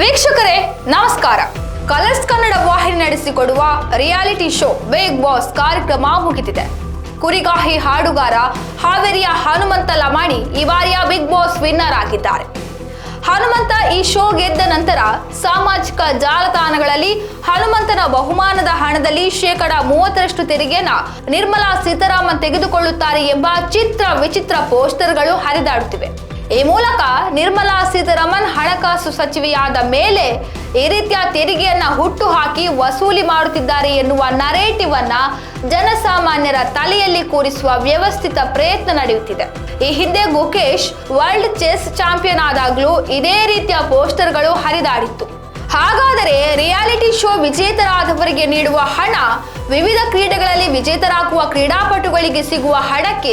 ವೀಕ್ಷಕರೇ, ನಮಸ್ಕಾರ. ಕಲರ್ಸ್ ಕನ್ನಡ ವಾಹಿನಿ ನಡೆಸಿಕೊಡುವ ರಿಯಾಲಿಟಿ ಶೋ ಬಿಗ್ ಬಾಸ್ ಕಾರ್ಯಕ್ರಮ ಮುಗಿದಿದೆ. ಕುರಿಗಾಹಿ ಹಾಡುಗಾರ ಹಾವೇರಿಯ ಹನುಮಂತ ಲಮಾಣಿ ಈ ಬಾರಿಯ ಬಿಗ್ ಬಾಸ್ ವಿನ್ನರ್ ಆಗಿದ್ದಾರೆ. ಹನುಮಂತ ಈ ಶೋ ಗೆದ್ದ ನಂತರ ಸಾಮಾಜಿಕ ಜಾಲತಾಣಗಳಲ್ಲಿ ಹನುಮಂತನ ಬಹುಮಾನದ ಹಣದಲ್ಲಿ ಶೇಕಡ ಮೂವತ್ತರಷ್ಟು ತೆರಿಗೆಯನ್ನ ನಿರ್ಮಲಾ ಸೀತಾರಾಮನ್ ತೆಗೆದುಕೊಳ್ಳುತ್ತಾರೆ ಎಂಬ ಚಿತ್ರ ವಿಚಿತ್ರ ಪೋಸ್ಟರ್ಗಳು ಹರಿದಾಡುತ್ತಿವೆ. ಈ ಮೂಲಕ ನಿರ್ಮಲಾ ಸೀತಾರಾಮನ್ ಹಣಕಾಸು ಸಚಿವೆಯಾದ ಮೇಲೆ ಈ ರೀತಿಯ ತೆರಿಗೆಯನ್ನ ಹುಟ್ಟು ಹಾಕಿ ವಸೂಲಿ ಮಾಡುತ್ತಿದ್ದಾರೆ ಎನ್ನುವ ನರೇಟಿವ್ ಅನ್ನ ಜನಸಾಮಾನ್ಯರ ತಲೆಯಲ್ಲಿ ಕೂರಿಸುವ ವ್ಯವಸ್ಥಿತ ಪ್ರಯತ್ನ ನಡೆಯುತ್ತಿದೆ. ಈ ಹಿಂದೆ ಗುಕೇಶ್, ವರ್ಲ್ಡ್ ಚೆಸ್ ಚಾಂಪಿಯನ್ ಆದಾಗಲೂ ಇದೇ ರೀತಿಯ ಪೋಸ್ಟರ್ಗಳು ಹರಿದಾಡಿತ್ತು. ಹಾಗಾದರೆ ರಿಯಾಲಿಟಿ ಶೋ ವಿಜೇತರಾದವರಿಗೆ ನೀಡುವ ಹಣ, ವಿವಿಧ ಕ್ರೀಡೆಗಳಲ್ಲಿ ವಿಜೇತರಾಗುವ ಕ್ರೀಡಾಪಟುಗಳಿಗೆ ಸಿಗುವ ಹಣಕ್ಕೆ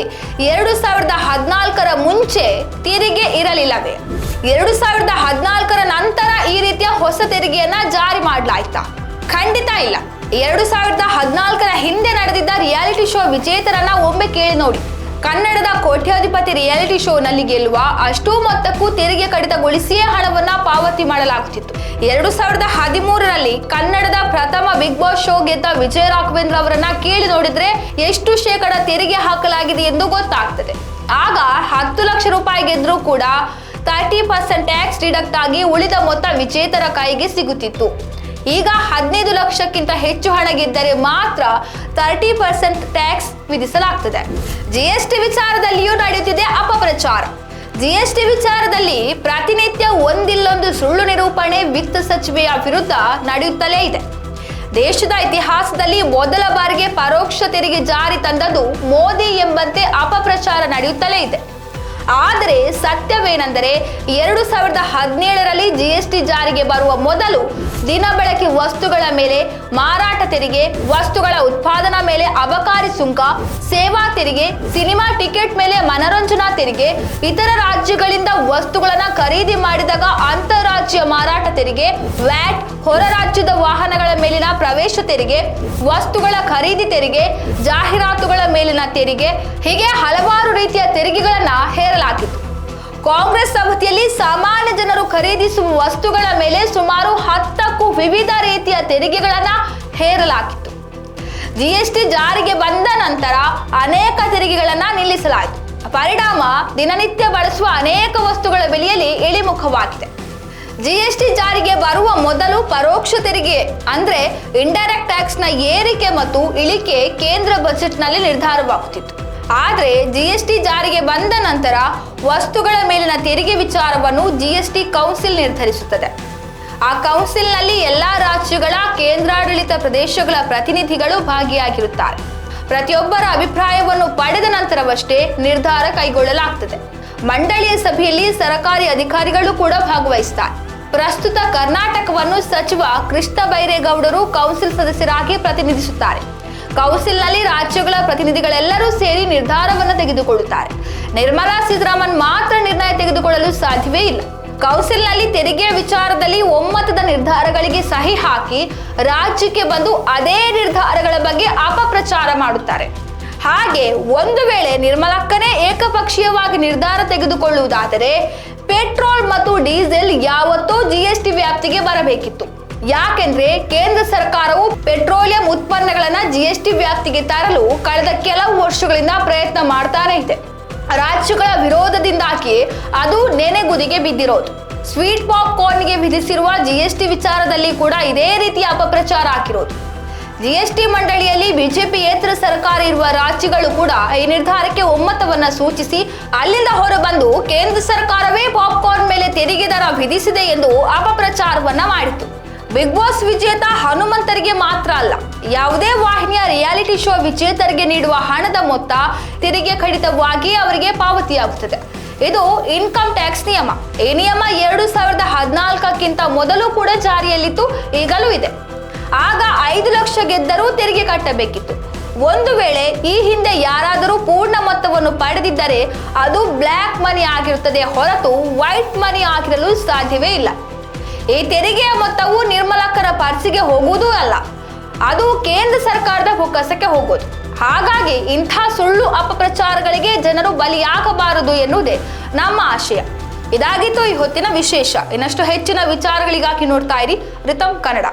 ಎರಡು ಸಾವಿರದ ಹದಿನಾಲ್ಕರ ಮುಂಚೆ ತೆರಿಗೆ ಇರಲಿಲ್ಲವೇ? ಎರಡು ಸಾವಿರದ ಹದಿನಾಲ್ಕರ ನಂತರ ಈ ರೀತಿಯ ಹೊಸ ತೆರಿಗೆಯನ್ನ ಜಾರಿ ಮಾಡಲಾಯ್ತಾ? ಖಂಡಿತ ಇಲ್ಲ. ಎರಡು ಸಾವಿರದ ಹದಿನಾಲ್ಕರ ಹಿಂದೆ ನಡೆದಿದ್ದ ರಿಯಾಲಿಟಿ ಶೋ ವಿಜೇತರನ್ನ ಒಮ್ಮೆ ಕೇಳಿ ನೋಡಿ. ಕನ್ನಡದ ಕೋಟ್ಯಾಧಿಪತಿ ರಿಯಾಲಿಟಿ ಶೋನಲ್ಲಿ ಗೆಲ್ಲುವ ಅಷ್ಟೂ ಮೊತ್ತಕ್ಕೂ ತೆರಿಗೆ ಕಡಿತಗೊಳಿಸಿಯೇ ಹಣವನ್ನ ಪಾವತಿ ಮಾಡಲಾಗುತ್ತಿತ್ತು. ಎರಡು ಸಾವಿರದ ಹದಿಮೂರರಲ್ಲಿ ಕನ್ನಡದ ಪ್ರಥಮ ಬಿಗ್ ಬಾಸ್ ಶೋ ಗೆದ್ದ ವಿಜಯ ರಾಘವೇಂದ್ರ ಅವರನ್ನ ಕೇಳಿ ನೋಡಿದ್ರೆ ಎಷ್ಟು ಶೇಕಡ ತೆರಿಗೆ ಹಾಕಲಾಗಿದೆ ಎಂದು ಗೊತ್ತಾಗ್ತದೆ. ಆಗ ಹತ್ತು ಲಕ್ಷ ರೂಪಾಯಿ ಗೆದ್ರೂ ಕೂಡ ತರ್ಟಿ ಪರ್ಸೆಂಟ್ ಟ್ಯಾಕ್ಸ್ ಡಿಡಕ್ಟ್ ಆಗಿ ಉಳಿದ ಮೊತ್ತ ವಿಜೇತರ ಕೈಗೆ ಸಿಗುತ್ತಿತ್ತು. ಈಗ ಹದಿನೈದು ಲಕ್ಷಕ್ಕಿಂತ ಹೆಚ್ಚು ಹಣ ಗೆದ್ದರೆ ಮಾತ್ರ ತರ್ಟಿ ಪರ್ಸೆಂಟ್ ಟ್ಯಾಕ್ಸ್ ವಿಧಿಸಲಾಗ್ತದೆ. ಜಿಎಸ್ಟಿ ವಿಚಾರದಲ್ಲಿಯೂ ನಡೆಯುತ್ತಿದೆ ಅಪಪ್ರಚಾರ. ಜಿಎಸ್ಟಿ ವಿಚಾರದಲ್ಲಿ ಪ್ರತಿನಿತ್ಯ ಒಂದಿಲ್ಲೊಂದು ಸುಳ್ಳು ನಿರೂಪಣೆ ವಿತ್ತ ಸಚಿವೆಯ ವಿರುದ್ಧ ನಡೆಯುತ್ತಲೇ ಇದೆ. ದೇಶದ ಇತಿಹಾಸದಲ್ಲಿ ಮೊದಲ ಬಾರಿಗೆ ಪರೋಕ್ಷ ತೆರಿಗೆ ಜಾರಿ ತಂದದ್ದು ಮೋದಿ ಎಂಬಂತೆ ಅಪಪ್ರಚಾರ ನಡೆಯುತ್ತಲೇ ಇದೆ. ಆದರೆ ಸತ್ಯವೇನೆಂದರೆ ಎರಡು ಸಾವಿರದ ಹದಿನೇಳರಲ್ಲಿ ಜಿಎಸ್ಟಿ ಜಾರಿಗೆ ಬರುವ ಮೊದಲು ದಿನ ಬಳಕೆ ವಸ್ತುಗಳ ಮೇಲೆ ಮಾರಾಟ ತೆರಿಗೆ, ವಸ್ತುಗಳ ಉತ್ಪಾದನಾ ಮೇಲೆ ಅಬಕಾರಿ ಸುಂಕ, ಸೇವಾ ತೆರಿಗೆ, ಸಿನಿಮಾ ಟಿಕೆಟ್ ಮೇಲೆ ಮನರಂಜನಾ ತೆರಿಗೆ, ಇತರ ರಾಜ್ಯಗಳಿಂದ ವಸ್ತುಗಳನ್ನು ಖರೀದಿ ಮಾಡಿದಾಗ ಅಂತಾರಾಜ್ಯ ಮಾರಾಟ ತೆರಿಗೆ, ವ್ಯಾಟ್ ಹೊರ ರಾಜ್ಯದ ವಾಹನಗಳ ಮೇಲಿನ ಪ್ರವೇಶ ತೆರಿಗೆ, ವಸ್ತುಗಳ ಖರೀದಿ ತೆರಿಗೆ, ಜಾಹೀರಾತುಗಳ ಮೇಲಿನ ತೆರಿಗೆ, ಹೀಗೆ ಹಲವಾರು ರೀತಿಯ ತೆರಿಗೆಗಳನ್ನು ಹೇರಲಾಗಿತ್ತು ಕಾಂಗ್ರೆಸ್ ಅವಧಿಯಲ್ಲಿ ಸಾಮಾನ್ಯ ಜನರು ಖರೀದಿಸುವ ವಸ್ತುಗಳ ಮೇಲೆ ಸುಮಾರು ಹತ್ತಕ್ಕೂ ವಿವಿಧ ರೀತಿಯ ತೆರಿಗೆಗಳನ್ನ ಹೇರಲಾಗಿತ್ತು. ಜಿಎಸ್ಟಿ ಜಾರಿಗೆ ಬಂದ ನಂತರ ಅನೇಕ ತೆರಿಗೆಗಳನ್ನ ನಿಲ್ಲಿಸಲಾಯಿತು. ಪರಿಣಾಮ ದಿನನಿತ್ಯ ಬಳಸುವ ಅನೇಕ ವಸ್ತುಗಳ ಬೆಲೆಯಲ್ಲಿ ಇಳಿಮುಖವಾಗಿದೆ. ಜಿಎಸ್ಟಿ ಜಾರಿಗೆ ಬರುವ ಮೊದಲು ಪರೋಕ್ಷ ತೆರಿಗೆ ಅಂದ್ರೆ ಇಂಡೈರೆಕ್ಟ್ ಟ್ಯಾಕ್ಸ್ನ ಏರಿಕೆ ಮತ್ತು ಇಳಿಕೆ ಕೇಂದ್ರ ಬಜೆಟ್ನಲ್ಲಿ ನಿರ್ಧಾರವಾಗುತ್ತಿತ್ತು. ಆದರೆ ಜಿಎಸ್ಟಿ ಜಾರಿಗೆ ಬಂದ ನಂತರ ವಸ್ತುಗಳ ಮೇಲಿನ ತೆರಿಗೆ ವಿಚಾರವನ್ನು ಜಿಎಸ್ಟಿ ಕೌನ್ಸಿಲ್ ನಿರ್ಧರಿಸುತ್ತದೆ. ಆ ಕೌನ್ಸಿಲ್ನಲ್ಲಿ ಎಲ್ಲಾ ರಾಜ್ಯಗಳ ಕೇಂದ್ರಾಡಳಿತ ಪ್ರದೇಶಗಳ ಪ್ರತಿನಿಧಿಗಳು ಭಾಗಿಯಾಗಿರುತ್ತಾರೆ. ಪ್ರತಿಯೊಬ್ಬರ ಅಭಿಪ್ರಾಯವನ್ನು ಪಡೆದ ನಂತರವಷ್ಟೇ ನಿರ್ಧಾರ ಕೈಗೊಳ್ಳಲಾಗ್ತದೆ. ಮಂಡಳಿಯ ಸಭೆಯಲ್ಲಿ ಸರಕಾರಿ ಅಧಿಕಾರಿಗಳು ಕೂಡ ಭಾಗವಹಿಸುತ್ತಾರೆ. ಪ್ರಸ್ತುತ ಕರ್ನಾಟಕವನ್ನು ಸಚಿವ ಕೃಷ್ಣ ಬೈರೇಗೌಡರು ಕೌನ್ಸಿಲ್ ಸದಸ್ಯರಾಗಿ ಪ್ರತಿನಿಧಿಸುತ್ತಾರೆ. ಕೌನ್ಸಿಲ್ನಲ್ಲಿ ರಾಜ್ಯಗಳ ಪ್ರತಿನಿಧಿಗಳೆಲ್ಲರೂ ಸೇರಿ ನಿರ್ಧಾರವನ್ನು ತೆಗೆದುಕೊಳ್ಳುತ್ತಾರೆ. ನಿರ್ಮಲಾ ಸೀತಾರಾಮನ್ ಮಾತ್ರ ನಿರ್ಣಯ ತೆಗೆದುಕೊಳ್ಳಲು ಸಾಧ್ಯವೇ ಇಲ್ಲ. ಕೌನ್ಸಿಲ್ನಲ್ಲಿ ತೆರಿಗೆಯ ವಿಚಾರದಲ್ಲಿ ಒಮ್ಮತದ ನಿರ್ಧಾರಗಳಿಗೆ ಸಹಿ ಹಾಕಿ ರಾಜ್ಯಕ್ಕೆ ಬಂದು ಅದೇ ನಿರ್ಧಾರಗಳ ಬಗ್ಗೆ ಅಪಪ್ರಚಾರ ಮಾಡುತ್ತಾರೆ. ಹಾಗೆ ಒಂದು ವೇಳೆ ನಿರ್ಮಲಕ್ಕನೇ ಏಕಪಕ್ಷೀಯವಾಗಿ ನಿರ್ಧಾರ ತೆಗೆದುಕೊಳ್ಳುವುದಾದರೆ ಪೆಟ್ರೋಲ್ ಮತ್ತು ಡೀಸೆಲ್ ಯಾವತ್ತೂ ಜಿಎಸ್ಟಿ ವ್ಯಾಪ್ತಿಗೆ ಬರಬೇಕಿತ್ತು. ಯಾಕೆಂದ್ರೆ ಕೇಂದ್ರ ಸರ್ಕಾರವು ಪೆಟ್ರೋಲಿಯಂ ಉತ್ಪನ್ನಗಳನ್ನ ಜಿಎಸ್ಟಿ ವ್ಯಾಪ್ತಿಗೆ ತರಲು ಕಳೆದ ಕೆಲವು ವರ್ಷಗಳಿಂದ ಪ್ರಯತ್ನ ಮಾಡ್ತಾನೆ ಇದೆ. ರಾಜ್ಯಗಳ ವಿರೋಧದಿಂದಾಗಿ ಅದು ನೆನೆಗುದಿಗೆ ಬಿದ್ದಿರೋದು. ಸ್ವೀಟ್ ಪಾಪ್ಕಾರ್ನ್ಗೆ ವಿಧಿಸಿರುವ ಜಿಎಸ್ಟಿ ವಿಚಾರದಲ್ಲಿ ಕೂಡ ಇದೇ ರೀತಿಯ ಅಪಪ್ರಚಾರ ಹಾಕಿರೋದು ಜಿಎಸ್ಟಿ ಮಂಡಳಿಯಲ್ಲಿ ಬಿಜೆಪಿಯೇತರ ಸರ್ಕಾರ ಇರುವ ರಾಜ್ಯಗಳು ಕೂಡ ಈ ನಿರ್ಧಾರಕ್ಕೆ ಒಮ್ಮತವನ್ನ ಸೂಚಿಸಿ ಅಲ್ಲಿಂದ ಹೊರಬಂದು ಕೇಂದ್ರ ಸರ್ಕಾರವೇ ಪಾಪ್ಕಾರ್ನ್ ಮೇಲೆ ತೆರಿಗೆ ದರ ವಿಧಿಸಿದೆ ಎಂದು ಅಪಪ್ರಚಾರವನ್ನ ಮಾಡಿತು. ಬಿಗ್ ಬಾಸ್ ವಿಜೇತ ಹನುಮಂತರಿಗೆ ಮಾತ್ರ ಅಲ್ಲ, ಯಾವುದೇ ವಾಹಿನಿಯ ರಿಯಾಲಿಟಿ ಶೋ ವಿಜೇತರಿಗೆ ನೀಡುವ ಹಣದ ಮೊತ್ತ ತೆರಿಗೆ ಕಡಿತವಾಗಿ ಅವರಿಗೆ ಪಾವತಿಯಾಗುತ್ತದೆ. ಇದು ಇನ್ಕಮ್ ಟ್ಯಾಕ್ಸ್ ನಿಯಮ. ಈ ನಿಯಮ ಎರಡು ಸಾವಿರದ ಹದಿನಾಲ್ಕಕ್ಕಿಂತ ಮೊದಲು ಕೂಡ ಜಾರಿಯಲ್ಲಿತ್ತು, ಈಗಲೂ ಇದೆ. ಆಗ ಐದು ಲಕ್ಷ ಗೆದ್ದರೂ ತೆರಿಗೆ ಕಟ್ಟಬೇಕಿತ್ತು. ಒಂದು ವೇಳೆ ಈ ಹಿಂದೆ ಯಾರಾದರೂ ಪೂರ್ಣ ಮೊತ್ತವನ್ನು ಪಡೆದಿದ್ದರೆ ಅದು ಬ್ಲ್ಯಾಕ್ ಮನಿ ಆಗಿರುತ್ತದೆ ಹೊರತು ವೈಟ್ ಮನಿ ಆಗಿರಲು ಸಾಧ್ಯವೇ ಇಲ್ಲ. ಈ ತೆರಿಗೆಯ ಮೊತ್ತವು ನಿರ್ಮಲಕ್ಕರ ಪರ್ಸಿಗೆ ಹೋಗುವುದೂ ಅಲ್ಲ, ಅದು ಕೇಂದ್ರ ಸರ್ಕಾರದ ಬೊಕ್ಕಸಕ್ಕೆ ಹೋಗೋದು. ಹಾಗಾಗಿ ಇಂಥ ಸುಳ್ಳು ಅಪಪ್ರಚಾರಗಳಿಗೆ ಜನರು ಬಲಿಯಾಗಬಾರದು ಎನ್ನುವುದೇ ನಮ್ಮ ಆಶಯ. ಇದಾಗಿತ್ತು ಈ ಹೊತ್ತಿನ ವಿಶೇಷ. ಇನ್ನಷ್ಟು ಹೆಚ್ಚಿನ ವಿಚಾರಗಳಿಗಾಗಿ ನೋಡ್ತಾ ಇರಿ ರಿತಮ್ ಕನ್ನಡ.